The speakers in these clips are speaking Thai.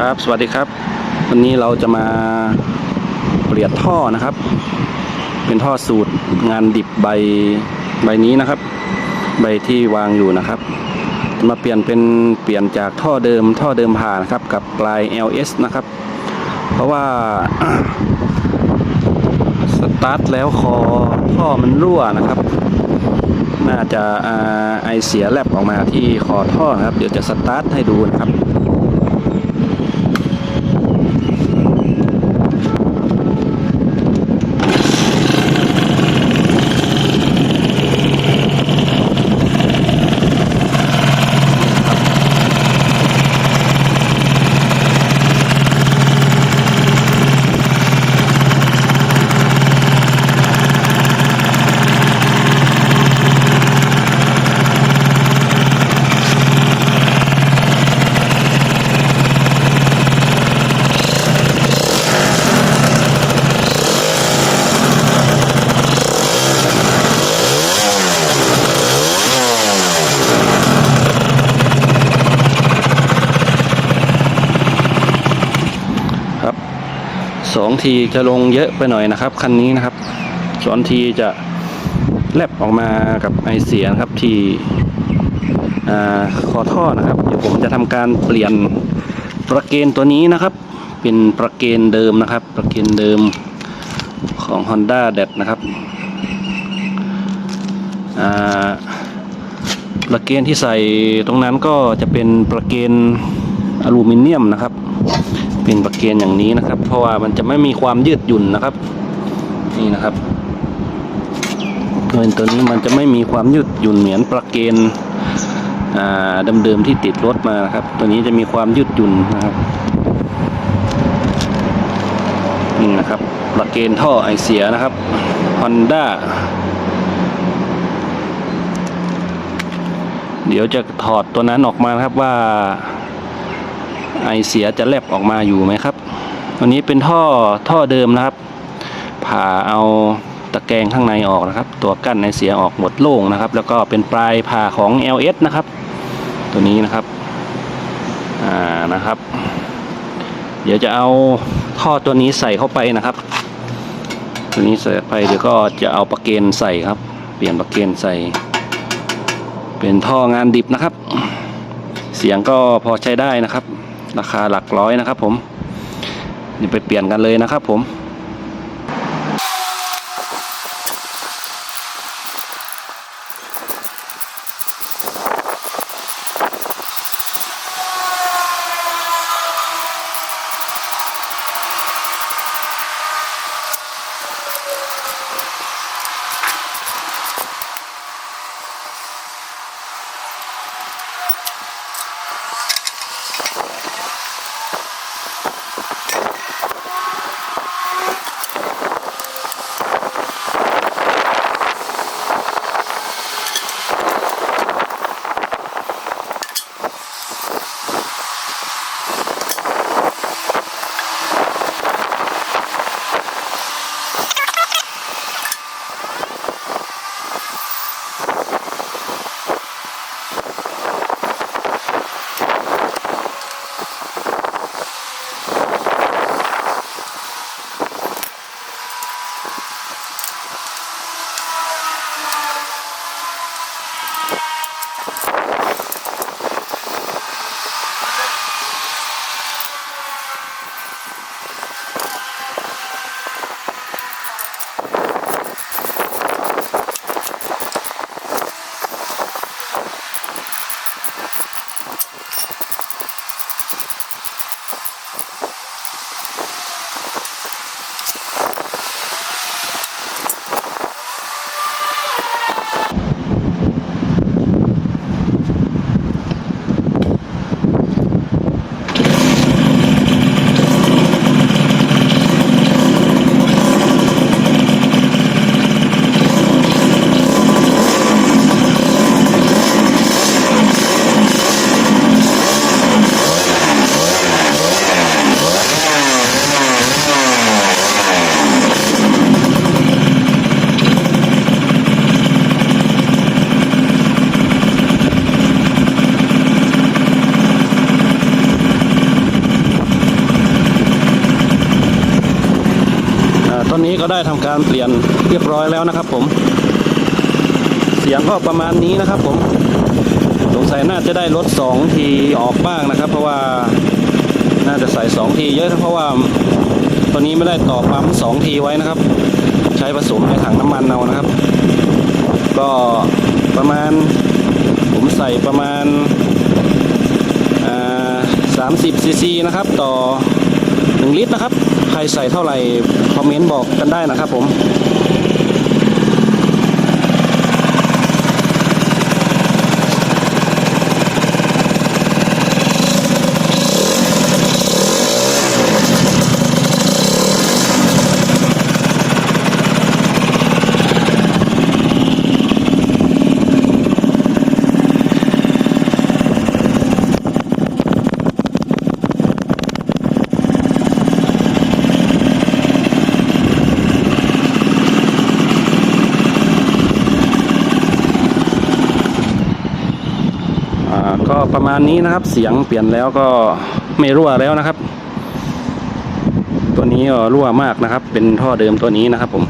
ครับสวัสดีครับ วันนี้เราจะมาเปลี่ยนท่อนะครับ เป็นท่อสูตรงานดิบใบใบนี้นะครับ ใบที่วางอยู่นะครับ มาเปลี่ยนเป็นเปลี่ยนจากท่อเดิมท่อเดิมผ่านะครับ กับปลาย LS นะครับ เพราะว่าสตาร์ทแล้วคอท่อมันรั่วนะครับ น่าจะไอเสียแลบออกมาที่คอท่อครับ เดี๋ยวจะสตาร์ทให้ดูนะครับ สองทีจะลงเยอะไปหน่อยนะครับ คันนี้นะครับสองทีจะแลบออกมากับไอเสียนะครับที่อ่าคอท่อนะครับ เดี๋ยวผมจะทำการเปลี่ยนประเกนตัวนี้นะครับ เป็นประเกนเดิมนะครับ ประเกนเดิมของ Honda d a d นะครับประเกนที่ใส่ตรงนั้นก็จะเป็นประเกนอลูมิเนียมนะครับ เป็นประเกียนอย่างนี้นะครับ เพราะว่ามันจะไม่มีความยืดหยุ่นนะครับ นี่นะครับเงินตัวนี้มันจะไม่มีความยืดหยุ่นเหมือนประเกนเดิมๆที่ติดรถมาครับ ตัวนี้จะมีความยืดหยุ่นนะครับนี่นะครับ ประเกนท่อไอเสียนะครับ Honda เดี๋ยวจะถอดตัวนั้นออกมาครับว่า ไอเสียจะแลบออกมาอยู่ไหมครับตัวนี้เป็นท่อท่อเดิมนะครับ ผ่าเอาตะแกรงข้างในออกนะครับ ตัวกั้นไอเสียออกหมดโล่งนะครับ แล้วก็เป็นปลายผ่าของ LS นะครับ ตัวนี้นะครับอ่านะครับ เดี๋ยวจะเอาท่อตัวนี้ใส่เข้าไปนะครับ ตัวนี้ใส่ไปเดี๋ยวก็จะเอาประเกนใส่ครับ เปลี่ยนประเกนใส่ เป็นท่องานดิบนะครับ เสียงก็พอใช้ได้นะครับ ราคาหลักร้อยนะครับผมเดี๋ยวไปเปลี่ยนกันเลยนะครับผม อนนี้ก็ได้ทำการเปลี่ยนเรียบร้อยแล้วนะครับ ผม เสียงก็ประมาณนี้นะครับ ผมสงสัยน่าจะได้ลดสองทีออกบ้างนะครับ เพราะว่าน่าจะใส่สองทีเยอะเพราะว่าตัวนี้ไม่ได้ต่อปั๊มสองทีไว้นะครับ ใช้ผสมในถังน้ำมันเอานะครับ ก็ประมาณผมใส่ประมาณสามสิบซีซีนะครับ ต่อ 1 ลิตรนะครับ ใครใส่เท่าไหร่คอมเมนต์บอกกันได้นะครับผม อ่าก็ ประมาณนี้นะครับ เสียงเปลี่ยนแล้วก็ไม่รั่วแล้วนะครับ ตัวนี้รั่วมากนะครับ เป็นท่อเดิมตัวนี้นะครับ ผม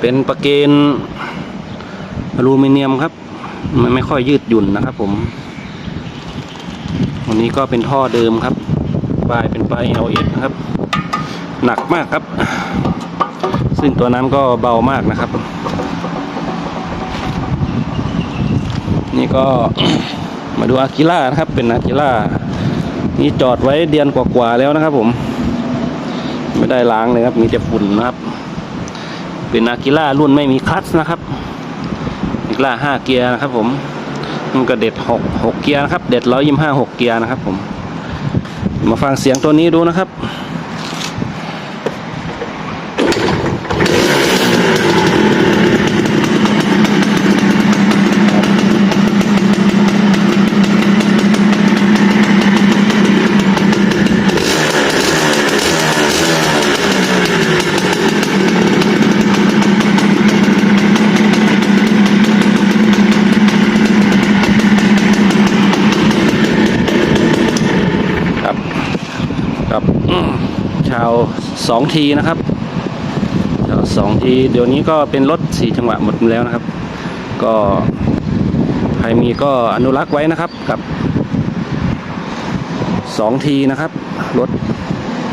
เป็นประเกนอลูมิเนียมครับ มันไม่ค่อยยืดหยุ่นนะครับ ผมวันนี้ก็เป็นท่อเดิมครับปลายเป็นปลาย LS นะครับ หนักมากครับ ซึ่งตัวนั้นก็เบามากนะครับ นี่ก็มาดูอากิล่านะครับ เป็นอากิล่านี่จอดไว้เดือนกว่าๆแล้วนะครับ ผม ไม่ได้ล้างเลยครับ มีแต่ฝุ่นนะครับ เป็นอากิล่ารุ่นไม่มีคลัตช์นะครับอากิล่าห้าเกียร์นะครับ ผมมันก็เด็ดหกหกเกียร์นะครับ เด็ดร้อยยี่ห้าหกเกียร์นะครับ ผม มาฟังเสียงตัวนี้ดูนะครับครับ 2ทีนะครับสองทีเดี๋ยวนี้ก็เป็นรถสี่จังหวะหมดแล้วนะครับ ก็ใครมีก็อนุรักษ์ไว้นะครับกับสองทีนะครับรถ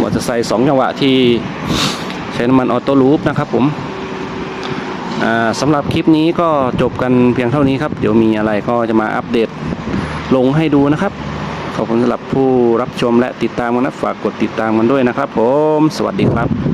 มอเตอร์ไซค์สองจังหวะที่ใช้น้ำมันออโต้ลูปนะครับผมสำหรับคลิปนี้ก็จบกันเพียงเท่านี้ครับ เดี๋ยวมีอะไรก็จะมาอัปเดตลงให้ดูนะครับ ขอบคุณสำหรับผู้รับชมและติดตามกันนะฝากกดติดตามกันด้วยนะครับ ผม สวัสดีครับ